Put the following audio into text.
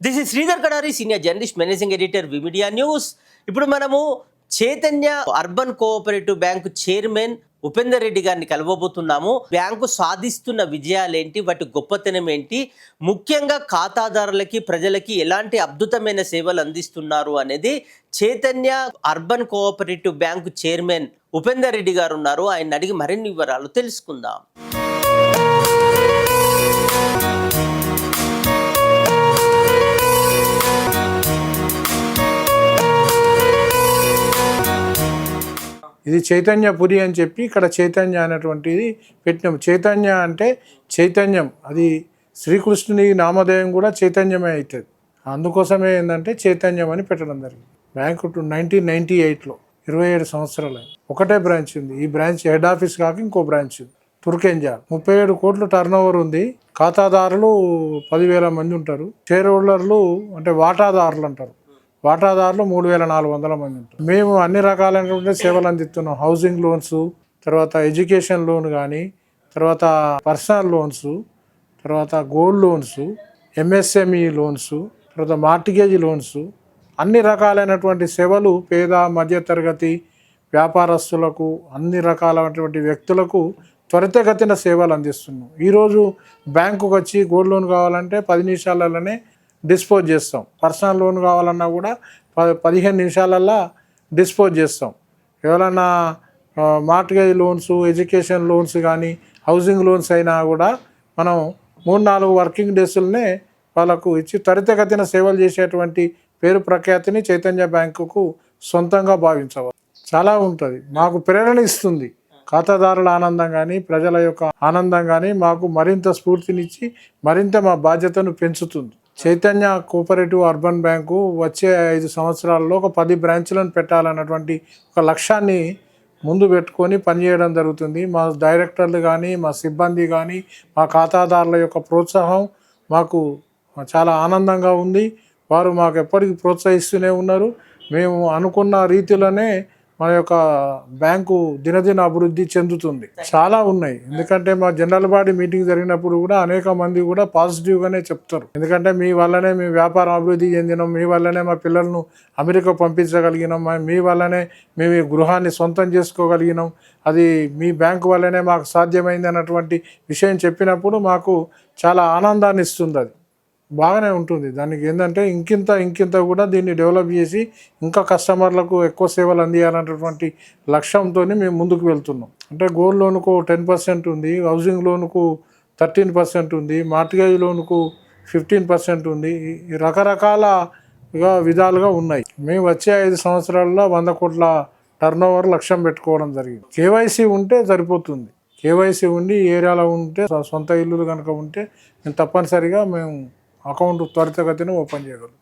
This is Sridhar Kadari senior journalist managing editor V media news. ఇప్పుడు మనము Chaitanya urban cooperative bank chairman Upender Reddy గారిని కలవబోతున్నాము. Bank సాధిస్తున్న విజయాలేంటి? వాటి గొప్పతనం ఏంటి? ముఖ్యంగా ఖాతాదారులకి ప్రజలకి ఎలాంటి అద్భుతమైన సేవలు అందిస్తున్నారు అనేది Chaitanya urban cooperative bank chairman Upender Reddy garu ఉన్నారు. ఆయన అడిగి మరిన్ని వివరాలు తెలుసుకుందాం. ఇది చైతన్యపురి అని చెప్పి ఇక్కడ చైతన్య అనేటువంటిది పెట్టినాం. చైతన్య అంటే చైతన్యం. అది శ్రీకృష్ణుని నామధేయం కూడా చైతన్యమే అవుతుంది. అందుకోసమే ఏంటంటే చైతన్యం అని పెట్టడం జరిగింది. బ్యాంకు నైన్టీన్ నైన్టీ ఎయిట్లో ఇరవై ఏడు సంవత్సరాలు ఒకటే బ్రాంచ్ ఉంది. ఈ బ్రాంచ్ హెడ్ ఆఫీస్ కాక ఇంకో బ్రాంచ్ ఉంది. తుర్కెంజా ముప్పై ఏడు కోట్లు టర్న్ ఓవర్ ఉంది. ఖాతాదారులు పదివేల మంది ఉంటారు. షేర్ హోల్డర్లు అంటే వాటాదారులు అంటారు. వాటాదారులు మూడు వేల నాలుగు వందల మంది ఉంటారు. మేము అన్ని రకాలైనటువంటి సేవలు అందిస్తున్నాం. హౌసింగ్ లోన్స్ తర్వాత ఎడ్యుకేషన్ లోన్ కానీ తర్వాత పర్సనల్ లోన్స్ తర్వాత గోల్డ్ లోన్స్ ఎంఎస్ఎంఈ లోన్స్ తర్వాత మార్టిగేజ్ లోన్స్ అన్ని రకాలైనటువంటి సేవలు పేద మధ్యతరగతి వ్యాపారస్తులకు అన్ని రకాలైనటువంటి వ్యక్తులకు త్వరితగతిన సేవలు అందిస్తున్నాం. ఈరోజు బ్యాంకుకి వచ్చి గోల్డ్ లోన్ కావాలంటే పది నిమిషాలలోనే డిస్పోజ్ చేస్తాం. పర్సనల్ లోన్ కావాలన్నా కూడా ప పదిహేను నిమిషాలల్లో డిస్పోజ్ చేస్తాం. ఎవరైనా మార్టిగేజ్ లోన్స్ ఎడ్యుకేషన్ లోన్స్ కానీ హౌసింగ్ లోన్స్ అయినా కూడా మనం మూడు నాలుగు వర్కింగ్ డేస్లనే వాళ్ళకు ఇచ్చి త్వరితగతిన సేవలు చేసేటువంటి పేరు ప్రఖ్యాతిని చైతన్య బ్యాంకుకు సొంతంగా భావించవచ్చు చాలా ఉంటుంది. మాకు ప్రేరణ ఇస్తుంది. ఖాతాదారుల ఆనందం కానీ ప్రజల యొక్క ఆనందం కానీ మాకు మరింత స్ఫూర్తినిచ్చి మరింత మా బాధ్యతను పెంచుతుంది. చైతన్య కోఆపరేటివ్ అర్బన్ బ్యాంకు వచ్చే ఐదు సంవత్సరాల్లో ఒక పది బ్రాంచ్లను పెట్టాలన్నటువంటి ఒక లక్ష్యాన్ని ముందు పెట్టుకొని పనిచేయడం జరుగుతుంది. మా డైరెక్టర్లు కానీ మా సిబ్బంది కానీ మా ఖాతాదారుల యొక్క ప్రోత్సాహం మాకు చాలా ఆనందంగా ఉంది. వారు మాకు ఎప్పటికీ ప్రోత్సహిస్తూనే ఉన్నారు. మేము అనుకున్న రీతిలోనే మన యొక్క బ్యాంకు దినదిన అభివృద్ధి చెందుతుంది. చాలా ఉన్నాయి. ఎందుకంటే మా జనరల్ బాడీ మీటింగ్ జరిగినప్పుడు కూడా అనేక మంది కూడా పాజిటివ్గానే చెప్తారు. ఎందుకంటే మీ వల్లనే మీ వ్యాపారం అభివృద్ధి చెందినాం. మీ వల్లనే మా పిల్లలను అమెరికా పంపించగలిగినాం. మా- వల్లనే మేము ఈ గృహాన్ని సొంతం చేసుకోగలిగినాం. అది మీ బ్యాంకు వల్లనే మాకు సాధ్యమైంది అన్నటువంటి విషయం చెప్పినప్పుడు మాకు చాలా ఆనందాన్ని ఇస్తుంది అది. బాగానే ఉంటుంది. దానికి ఏంటంటే ఇంకింత ఇంకింత కూడా దీన్ని డెవలప్ చేసి ఇంకా కస్టమర్లకు ఎక్కువ సేవలు అందియాలన్నటువంటి లక్ష్యంతో మేము ముందుకు వెళ్తున్నాం. అంటే గోల్డ్ లోన్కు టెన్ పర్సెంట్ ఉంది హౌసింగ్ లోన్కు థర్టీన్ పర్సెంట్ ఉంది మార్టిగేజ్ లోన్కు ఫిఫ్టీన్ పర్సెంట్ ఉంది. రకరకాల విధాలుగా ఉన్నాయి. మేము వచ్చే ఐదు సంవత్సరాల్లో వంద కోట్ల టర్న్ ఓవర్ లక్ష్యం పెట్టుకోవడం జరిగింది. కేవైసీ ఉంటే సరిపోతుంది. కేవైసీ ఉండి ఏరియాలో ఉంటే సొంత ఇల్లులు కనుక ఉంటే మేము తప్పనిసరిగా మేము అకౌంట్ త్వరితగతిన ఓపెన్ చేయగలం